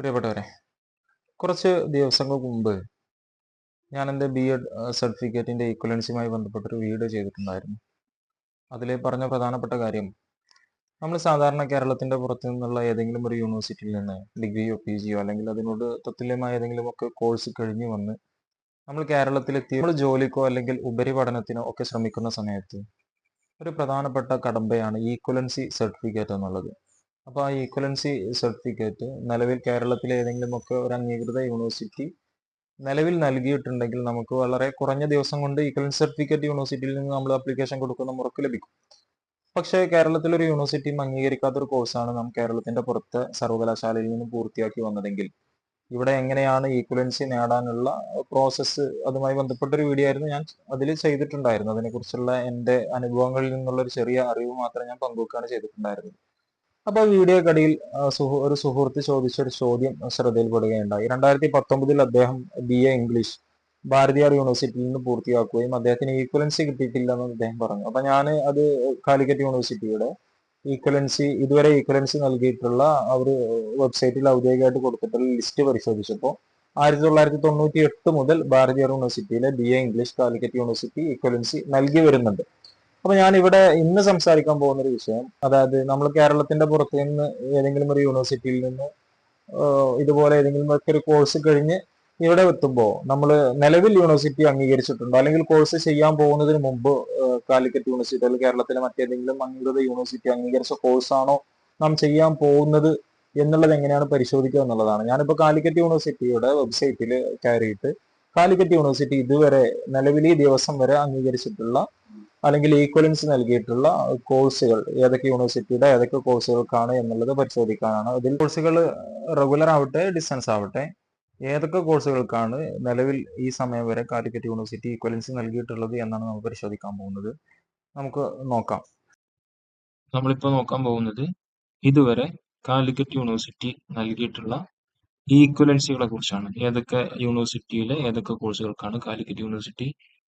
പ്രിയപ്പെട്ടവരെ കുറച്ച് ദിവസങ്ങൾക്ക് മുമ്പ് ഞാൻ എന്റെ ബി എഡ് സർട്ടിഫിക്കറ്റിന്റെ ഈക്വലൻസിയുമായി ബന്ധപ്പെട്ടൊരു വീഡിയോ ചെയ്തിട്ടുണ്ടായിരുന്നു. അതിൽ പറഞ്ഞ പ്രധാനപ്പെട്ട കാര്യം നമ്മൾ സാധാരണ കേരളത്തിന്റെ പുറത്തു നിന്നുള്ള ഏതെങ്കിലും ഒരു യൂണിവേഴ്സിറ്റിയിൽ നിന്ന് ഡിഗ്രിയോ പി ജിയോ അല്ലെങ്കിൽ അതിനോട് തത്തുല്യമായ ഏതെങ്കിലും ഒക്കെ കോഴ്സ് കഴിഞ്ഞ് വന്ന് നമ്മൾ കേരളത്തിലെത്തി നമ്മൾ ജോലിക്കോ അല്ലെങ്കിൽ ഉപരിപഠനത്തിനോ ഒക്കെ ശ്രമിക്കുന്ന സമയത്ത് ഒരു പ്രധാനപ്പെട്ട കടമ്പയാണ് ഈക്വലൻസി സർട്ടിഫിക്കറ്റ് എന്നുള്ളത്. അപ്പോൾ ആ ഈക്വലൻസി സർട്ടിഫിക്കറ്റ് നിലവിൽ കേരളത്തിലെ ഏതെങ്കിലും ഒക്കെ ഒരു അംഗീകൃത യൂണിവേഴ്സിറ്റി നിലവിൽ നൽകിയിട്ടുണ്ടെങ്കിൽ നമുക്ക് വളരെ കുറഞ്ഞ ദിവസം കൊണ്ട് ഈക്വലൻസ് സർട്ടിഫിക്കറ്റ് യൂണിവേഴ്സിറ്റിയിൽ നിന്ന് നമ്മൾ ആപ്ലിക്കേഷൻ കൊടുക്കുന്ന മുറക്ക് ലഭിക്കും. പക്ഷേ കേരളത്തിലെ ഒരു യൂണിവേഴ്സിറ്റിയും അംഗീകരിക്കാത്ത ഒരു കോഴ്സാണ് നാം കേരളത്തിന്റെ പുറത്തെ സർവകലാശാലയിൽ നിന്ന് പൂർത്തിയാക്കി വന്നതെങ്കിൽ. ഇവിടെ എങ്ങനെയാണ് ഈക്വലൻസി നേടാനുള്ള പ്രോസസ്സ് അതുമായി ബന്ധപ്പെട്ട ഒരു വീഡിയോ ആയിരുന്നു ഞാൻ അതിൽ ചെയ്തിട്ടുണ്ടായിരുന്നു അതിനെക്കുറിച്ചുള്ള എന്റെ അനുഭവങ്ങളിൽ നിന്നുള്ള ഒരു ചെറിയ അറിവ് മാത്രമേ ഞാൻ പങ്കുവെക്കുകയാണ് ചെയ്തിട്ടുണ്ടായിരുന്നത്. അപ്പോൾ കടയിൽ ഒരു സുഹൃത്ത് ചോദിച്ച ഒരു ചോദ്യം ശ്രദ്ധയിൽപ്പെടുകയുണ്ടായി. രണ്ടായിരത്തി പത്തൊമ്പതിൽ അദ്ദേഹം ബി എ ഇംഗ്ലീഷ് ഭാരതിയാർ യൂണിവേഴ്സിറ്റിയിൽ നിന്ന് പൂർത്തിയാക്കുകയും അദ്ദേഹത്തിന് ഈക്വലൻസി കിട്ടിയിട്ടില്ല എന്ന് അദ്ദേഹം പറഞ്ഞു. അപ്പൊ ഞാൻ അത് കാലിക്കറ്റ് യൂണിവേഴ്സിറ്റിയുടെ ഈക്വലൻസി ഇതുവരെ ഈക്വലൻസി നൽകിയിട്ടുള്ള അവർ വെബ്സൈറ്റിൽ ഔദ്യോഗികമായിട്ട് കൊടുത്തിട്ടുള്ള ലിസ്റ്റ് പരിശോധിച്ചപ്പോൾ ആയിരത്തി തൊള്ളായിരത്തി തൊണ്ണൂറ്റി എട്ട് മുതൽ ഭാരതീയ യൂണിവേഴ്സിറ്റിയിലെ B A English Calicut university equivalency നൽകി വരുന്നുണ്ട്. അപ്പൊ ഞാൻ ഇവിടെ ഇന്ന് സംസാരിക്കാൻ പോകുന്ന ഒരു വിഷയം അതായത് നമ്മൾ കേരളത്തിന്റെ പുറത്ത് നിന്ന് ഏതെങ്കിലും ഒരു യൂണിവേഴ്സിറ്റിയിൽ നിന്ന് ഇതുപോലെ ഏതെങ്കിലും ഒക്കെ ഒരു കോഴ്സ് കഴിഞ്ഞ് ഇവിടെ എത്തുമ്പോൾ നമ്മൾ നിലവിൽ യൂണിവേഴ്സിറ്റി അംഗീകരിച്ചിട്ടുണ്ടോ? അല്ലെങ്കിൽ കോഴ്സ് ചെയ്യാൻ പോകുന്നതിന് മുമ്പ് കാലിക്കറ്റ് യൂണിവേഴ്സിറ്റി അല്ലെങ്കിൽ കേരളത്തിലെ മറ്റേതെങ്കിലും അംഗീകൃത യൂണിവേഴ്സിറ്റി അംഗീകരിച്ച കോഴ്സാണോ നാം ചെയ്യാൻ പോകുന്നത് എന്നുള്ളത് എങ്ങനെയാണ് പരിശോധിക്കുക എന്നുള്ളതാണ്. ഞാനിപ്പോൾ കാലിക്കറ്റ് യൂണിവേഴ്സിറ്റിയുടെ വെബ്സൈറ്റിൽ കയറിയിട്ട് കാലിക്കറ്റ് യൂണിവേഴ്സിറ്റി ഇതുവരെ നിലവിൽ ഈ ദിവസം വരെ അംഗീകരിച്ചിട്ടുള്ള അല്ലെങ്കിൽ ഈക്വലൻസ് നൽകിയിട്ടുള്ള കോഴ്സുകൾ ഏതൊക്കെ യൂണിവേഴ്സിറ്റിയുടെ ഏതൊക്കെ കോഴ്സുകൾക്കാണ് എന്നുള്ളത് പരിശോധിക്കാനാണ്. അതിൽ കോഴ്സുകൾ റെഗുലർ ആവട്ടെ ഡിസ്റ്റൻസ് ആവട്ടെ ഏതൊക്കെ കോഴ്സുകൾക്കാണ് നിലവിൽ ഈ സമയം വരെ കാലിക്കറ്റ് യൂണിവേഴ്സിറ്റി ഈക്വലൻസ് നൽകിയിട്ടുള്ളത് എന്നാണ് നമ്മൾ പരിശോധിക്കാൻ പോകുന്നത്. നമുക്ക് നോക്കാം. നമ്മളിപ്പോൾ നോക്കാൻ പോകുന്നത് ഇതുവരെ കാലിക്കറ്റ് യൂണിവേഴ്സിറ്റി നൽകിയിട്ടുള്ള ഈക്വലൻസികളെ കുറിച്ചാണ്. ഏതൊക്കെ യൂണിവേഴ്സിറ്റിയിലെ ഏതൊക്കെ കോഴ്സുകൾക്കാണ് കാലിക്കറ്റ് യൂണിവേഴ്സിറ്റി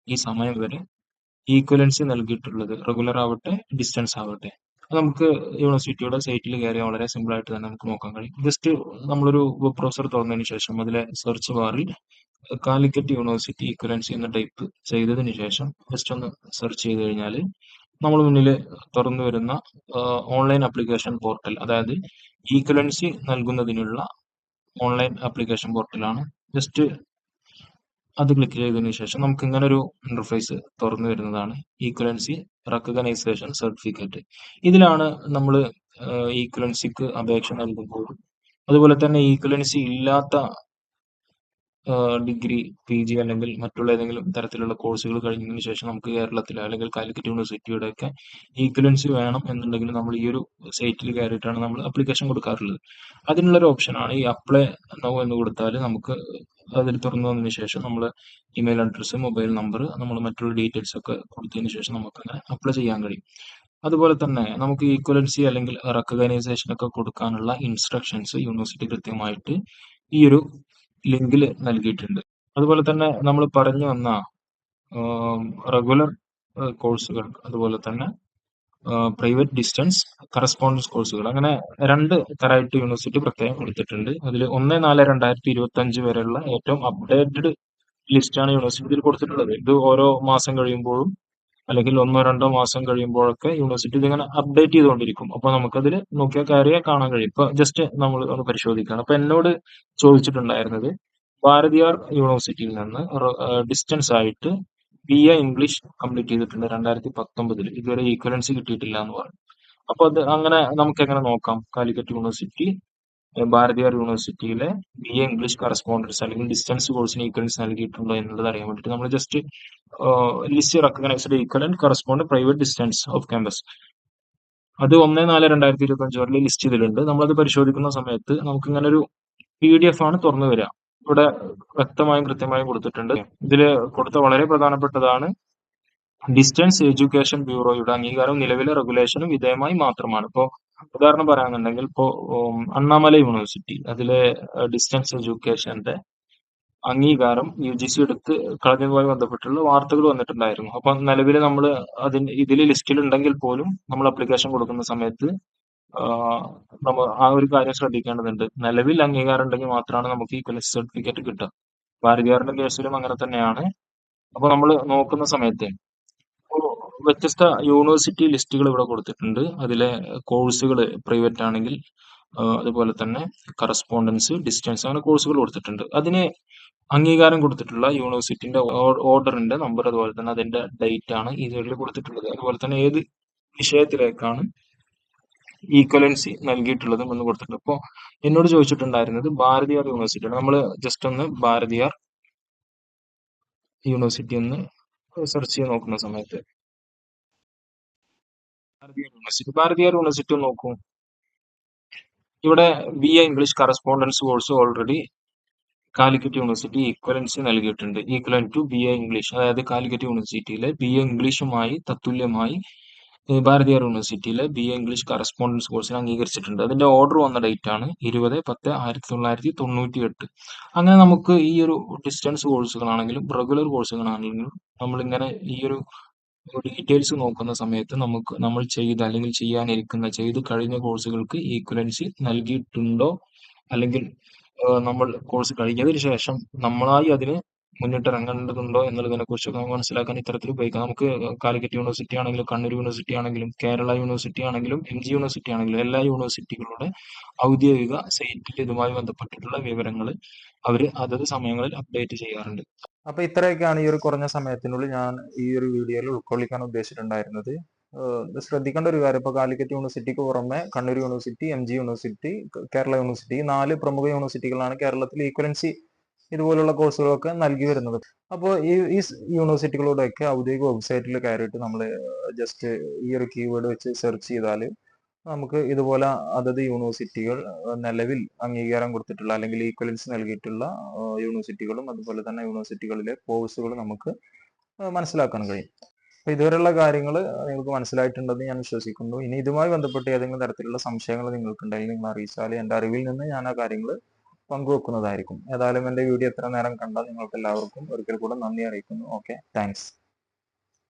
ഈ സമയം വരെ ഈക്വലൻസി നൽകിയിട്ടുള്ളത് റെഗുലർ ആവട്ടെ ഡിസ്റ്റൻസ് ആവട്ടെ. നമുക്ക് യൂണിവേഴ്സിറ്റിയുടെ സൈറ്റിൽ കയറിയാൽ വളരെ സിമ്പിൾ ആയിട്ട് തന്നെ നമുക്ക് നോക്കാൻ കഴിയും. ജസ്റ്റ് നമ്മളൊരു വെബ് ബ്രൗസർ തുറന്നതിന് ശേഷം അതിലെ സെർച്ച് ബാറിൽ കാലിക്കറ്റ് യൂണിവേഴ്സിറ്റി ഈക്വലൻസി എന്ന ടൈപ്പ് ചെയ്തതിന് ശേഷം ജസ്റ്റ് ഒന്ന് സെർച്ച് ചെയ്ത് കഴിഞ്ഞാൽ നമ്മൾ മുന്നിൽ തുറന്നു വരുന്ന ഓൺലൈൻ ആപ്ലിക്കേഷൻ പോർട്ടൽ അതായത് ഈക്വലൻസി നൽകുന്നതിനുള്ള ഓൺലൈൻ ആപ്ലിക്കേഷൻ പോർട്ടലാണ് ജസ്റ്റ് അത് ക്ലിക്ക് ചെയ്തതിന് ശേഷം നമുക്ക് ഇങ്ങനെ ഒരു ഇന്റർഫേസ് തുറന്നു വരുന്നതാണ്. ഈക്വലൻസി റെക്കഗ്നൈസേഷൻ സർട്ടിഫിക്കറ്റ് ഇതിലാണ് നമ്മൾ ഈക്വലൻസിക്ക് അപേക്ഷ നൽകുമ്പോൾ അതുപോലെ തന്നെ ഈക്വലൻസി ഇല്ലാത്ത ഡിഗ്രി പി ജി അല്ലെങ്കിൽ മറ്റുള്ള ഏതെങ്കിലും തരത്തിലുള്ള കോഴ്സുകൾ കഴിഞ്ഞതിന് ശേഷം നമുക്ക് കേരളത്തിലെ അല്ലെങ്കിൽ കാലിക്കറ്റ് യൂണിവേഴ്സിറ്റിയുടെ ഒക്കെ ഈക്വലൻസി വേണം എന്നുണ്ടെങ്കിൽ നമ്മൾ ഈ ഒരു സൈറ്റിൽ കയറിയിട്ടാണ് നമ്മൾ അപ്ലിക്കേഷൻ കൊടുക്കാറുള്ളത്. അതിനുള്ളൊരു ഓപ്ഷനാണ് ഈ അപ്ലൈ നോ എന്ന് കൊടുത്താൽ നമുക്ക് അതിൽ തുറന്നു വന്നതിന് ശേഷം നമ്മൾ ഇമെയിൽ അഡ്രസ്സ് മൊബൈൽ നമ്പർ നമ്മൾ മറ്റുള്ള ഡീറ്റെയിൽസ് ഒക്കെ കൊടുത്തതിന് ശേഷം നമുക്ക് അങ്ങനെ അപ്ലൈ ചെയ്യാൻ കഴിയും. അതുപോലെ തന്നെ നമുക്ക് ഈക്വലൻസി അല്ലെങ്കിൽ റെക്കഗ്നൈസേഷൻ ഒക്കെ കൊടുക്കാനുള്ള ഇൻസ്ട്രക്ഷൻസ് യൂണിവേഴ്സിറ്റി കൃത്യമായിട്ട് ഈ ഒരു ലിങ്കിൽ നൽകിയിട്ടുണ്ട്. അതുപോലെ തന്നെ നമ്മൾ പറഞ്ഞു വന്ന റെഗുലർ കോഴ്സുകൾ അതുപോലെ തന്നെ പ്രൈവറ്റ് ഡിസ്റ്റൻസ് കറസ്പോണ്ടൻസ് കോഴ്സുകൾ അങ്ങനെ രണ്ട് തരമായിട്ട് യൂണിവേഴ്സിറ്റി പ്രത്യേകം കൊടുത്തിട്ടുണ്ട്. അതിൽ ഒന്ന് നാല് രണ്ടായിരത്തി ഇരുപത്തി അഞ്ച് വരെയുള്ള ഏറ്റവും അപ്ഡേറ്റഡ് ലിസ്റ്റാണ് യൂണിവേഴ്സിറ്റിയിൽ കൊടുത്തിട്ടുള്ളത്. ഇത് ഓരോ മാസം കഴിയുമ്പോഴും അല്ലെങ്കിൽ ഒന്നോ രണ്ടോ മാസം കഴിയുമ്പോഴൊക്കെ യൂണിവേഴ്സിറ്റി ഇതിങ്ങനെ അപ്ഡേറ്റ് ചെയ്തുകൊണ്ടിരിക്കും. അപ്പൊ നമുക്കതിൽ നോക്കിയാൽ കയറിയാൽ കാണാൻ കഴിയും. ഇപ്പൊ ജസ്റ്റ് നമ്മൾ ഒന്ന് പരിശോധിക്കുകയാണ് അപ്പൊ എന്നോട് ചോദിച്ചിട്ടുണ്ടായിരുന്നത് ഭാരതിയാർ യൂണിവേഴ്സിറ്റിയിൽ നിന്ന് ഡിസ്റ്റൻസ് ആയിട്ട് ബി എ ഇംഗ്ലീഷ് കംപ്ലീറ്റ് ചെയ്തിട്ടുണ്ട് രണ്ടായിരത്തി പത്തൊമ്പതിൽ ഇതുവരെ ഈക്വലൻസി കിട്ടിയിട്ടില്ല എന്ന് പറഞ്ഞു. അപ്പൊ അത് അങ്ങനെ നമുക്ക് എങ്ങനെ നോക്കാം? കാലിക്കറ്റ് യൂണിവേഴ്സിറ്റി ഭാരതിയാർ യൂണിവേഴ്സിറ്റിയിലെ ബി എ ഇംഗ്ലീഷ് കറസ്പോണ്ടൻസ് അല്ലെങ്കിൽ ഡിസ്റ്റൻസ് കോഴ്സിന് ഈക്വലൻസ് നൽകിയിട്ടുണ്ടോ എന്നുള്ളത് അറിയാൻ വേണ്ടിയിട്ട് നമ്മൾ just list recognised equal and correspond private distance off campus അത് ഒന്ന് നാല് രണ്ടായിരത്തി ഇരുപത്തി അഞ്ച് വരെ ലിസ്റ്റ് ചെയ്തിട്ടുണ്ട് നമ്മളത് പരിശോധിക്കുന്ന സമയത്ത് നമുക്ക് ഇങ്ങനെ ഒരു പി ഡി എഫ് ആണ് തുറന്നു വരിക. ഇവിടെ വ്യക്തമായും കൃത്യമായും കൊടുത്തിട്ടുണ്ട്. ഇതിൽ കൊടുത്ത വളരെ പ്രധാനപ്പെട്ടതാണ് ഡിസ്റ്റൻസ് എഡ്യൂക്കേഷൻ ബ്യൂറോയുടെ അംഗീകാരം നിലവിലെ റെഗുലേഷനും വിധേയമായി മാത്രമാണ്. ഇപ്പോൾ ഉദാഹരണം പറയാന്നുണ്ടെങ്കിൽ ഇപ്പോൾ അണ്ണാമല യൂണിവേഴ്സിറ്റി അതിലെ ഡിസ്റ്റൻസ് എഡ്യൂക്കേഷന്റെ അംഗീകാരം യു ജി സി എടുത്ത് കളഞ്ഞതുമായി ബന്ധപ്പെട്ടുള്ള വാർത്തകൾ വന്നിട്ടുണ്ടായിരുന്നു. അപ്പൊ നിലവിൽ നമ്മൾ അതിന് ഇതിൽ ലിസ്റ്റിൽ ഉണ്ടെങ്കിൽ പോലും നമ്മൾ അപ്ലിക്കേഷൻ കൊടുക്കുന്ന സമയത്ത് നമ്മൾ ആ ഒരു കാര്യം ശ്രദ്ധിക്കേണ്ടതുണ്ട്. നിലവിൽ അംഗീകാരം ഉണ്ടെങ്കിൽ മാത്രമാണ് നമുക്ക് ഈ കൊലസ് സർട്ടിഫിക്കറ്റ് കിട്ടുക. ഭാരതിയാറിന്റെ കേസിലും അങ്ങനെ തന്നെയാണ്. അപ്പൊ നമ്മൾ നോക്കുന്ന സമയത്ത് വ്യത്യസ്ത യൂണിവേഴ്സിറ്റി ലിസ്റ്റുകൾ ഇവിടെ കൊടുത്തിട്ടുണ്ട്. അതിലെ കോഴ്സുകൾ പ്രൈവറ്റ് ആണെങ്കിൽ അതുപോലെ തന്നെ കറസ്പോണ്ടൻസ് ഡിസ്റ്റൻസ് അങ്ങനെ കോഴ്സുകൾ കൊടുത്തിട്ടുണ്ട്. അതിന് അംഗീകാരം കൊടുത്തിട്ടുള്ള യൂണിവേഴ്സിറ്റിന്റെ ഓർഡറിന്റെ നമ്പർ അതുപോലെ തന്നെ അതിന്റെ ഡേറ്റ് ആണ് ഈ സൈഡിൽ കൊടുത്തിട്ടുള്ളത്. അതുപോലെ തന്നെ ഏത് വിഷയത്തിലേക്കാണ് ഈക്വലൻസി നൽകിയിട്ടുള്ളതും ഒന്ന് കൊടുത്തിട്ടുണ്ട്. അപ്പോൾ എന്നോട് ചോദിച്ചിട്ടുണ്ടായിരുന്നത് ഭാരതിയാർ യൂണിവേഴ്സിറ്റിയാണ് നമ്മൾ ജസ്റ്റ് ഒന്ന് ഭാരതിയാർ യൂണിവേഴ്സിറ്റി ഒന്ന് സെർച്ച് ചെയ്ത് നോക്കുന്ന സമയത്ത് ഭാരതിയാർ യൂണിവേഴ്സിറ്റി ഭാരതിയാർ യൂണിവേഴ്സിറ്റി നോക്കൂ. ഇവിടെ B A English correspondence course already Calicut university equivalency നൽകിയിട്ടുണ്ട്. Equivalent to B A English അതായത് കാലിക്കറ്റ് യൂണിവേഴ്സിറ്റിയിലെ ബി എ ഇംഗ്ലീഷുമായി തത്തുല്യമായി ഭാരതിയാർ യൂണിവേഴ്സിറ്റിയിലെ ബി എ ഇംഗ്ലീഷ് കറസ്പോണ്ടൻസ് കോഴ്സിന് അംഗീകരിച്ചിട്ടുണ്ട്. അതിന്റെ ഓർഡർ വന്ന ഡേറ്റ് ആണ് ഇരുപത് പത്ത് ആയിരത്തി തൊള്ളായിരത്തി തൊണ്ണൂറ്റി എട്ട് അങ്ങനെ നമുക്ക് ഈ ഒരു ഡിസ്റ്റൻസ് കോഴ്സുകളാണെങ്കിലും റെഗുലർ കോഴ്സുകളാണെങ്കിലും നമ്മളിങ്ങനെ ഈ ഒരു ഡീറ്റെയിൽസ് നോക്കുന്ന സമയത്ത് നമുക്ക് നമ്മൾ ചെയ്ത അല്ലെങ്കിൽ ചെയ്യാനിരിക്കുന്ന ചെയ്ത് കഴിഞ്ഞ കോഴ്സുകൾക്ക് ഈക്വലൻസി നൽകിയിട്ടുണ്ടോ? അല്ലെങ്കിൽ നമ്മൾ കോഴ്സ് കഴിഞ്ഞതിന് ശേഷം നമ്മളായി അതിന് മുന്നിട്ടിറങ്ങേണ്ടതുണ്ടോ നമുക്ക് മനസ്സിലാക്കാൻ ഇത്തരത്തിൽ ഉപയോഗിക്കാം. നമുക്ക് കാലിക്കറ്റ് യൂണിവേഴ്സിറ്റി ആണെങ്കിലും കണ്ണൂർ യൂണിവേഴ്സിറ്റി ആണെങ്കിലും കേരള യൂണിവേഴ്സിറ്റി ആണെങ്കിലും എം ജി യൂണിവേഴ്സിറ്റി ആണെങ്കിലും എല്ലാ യൂണിവേഴ്സിറ്റികളുടെ ഔദ്യോഗിക സൈറ്റിൽ ഇതുമായി ബന്ധപ്പെട്ടിട്ടുള്ള വിവരങ്ങൾ അവർ അതത് സമയങ്ങളിൽ അപ്ഡേറ്റ് ചെയ്യാറുണ്ട്. അപ്പൊ ഇത്രയൊക്കെയാണ് ഈ ഒരു കുറഞ്ഞ സമയത്തിനുള്ളിൽ ഞാൻ ഈ ഒരു വീഡിയോയിൽ ഉൾക്കൊള്ളിക്കാൻ ഉദ്ദേശിച്ചിട്ടുണ്ടായിരുന്നത്. ശ്രദ്ധിക്കേണ്ട ഒരു കാര്യം ഇപ്പൊ കാലിക്കറ്റ് യൂണിവേഴ്സിറ്റിക്ക് പുറമെ Kannur university M G university Kerala university നാല് പ്രമുഖ യൂണിവേഴ്സിറ്റികളാണ് കേരളത്തിൽ ഈക്വലൻസി ഇതുപോലുള്ള കോഴ്സുകളൊക്കെ നൽകി വരുന്നത്. അപ്പോൾ ഈ ഈ യൂണിവേഴ്സിറ്റികളോടൊക്കെ ഔദ്യോഗിക വെബ്സൈറ്റിൽ കയറിയിട്ട് നമ്മൾ ജസ്റ്റ് ഈ ഒരു കീവേഡ് വെച്ച് സെർച്ച് ചെയ്താൽ നമുക്ക് ഇതുപോലെ അതത് യൂണിവേഴ്സിറ്റികൾ നിലവിൽ അംഗീകാരം കൊടുത്തിട്ടുള്ള അല്ലെങ്കിൽ ഈക്വലൻസ് നൽകിയിട്ടുള്ള യൂണിവേഴ്സിറ്റികളും അതുപോലെ തന്നെ യൂണിവേഴ്സിറ്റികളിലെ കോഴ്സുകൾ നമുക്ക് മനസ്സിലാക്കാൻ കഴിയും. അപ്പൊ ഇതുവരെയുള്ള കാര്യങ്ങൾ നിങ്ങൾക്ക് മനസ്സിലായിട്ടുണ്ടെന്ന് ഞാൻ വിശ്വസിക്കുന്നു. ഇനി ഇതുമായി ബന്ധപ്പെട്ട് ഏതെങ്കിലും തരത്തിലുള്ള സംശയങ്ങൾ നിങ്ങൾക്കുണ്ടെങ്കിൽ നിങ്ങൾ അറിയിച്ചാൽ എന്റെ അറിവിൽ നിന്ന് ഞാൻ ആ കാര്യങ്ങൾ പങ്കുവെക്കുന്നതായിരിക്കും. ഏതായാലും എന്റെ വീഡിയോ എത്ര നേരം കണ്ടാൽ നിങ്ങൾക്ക് എല്ലാവർക്കും ഒരിക്കൽ കൂടെ നന്ദി അറിയിക്കുന്നു. Okay thanks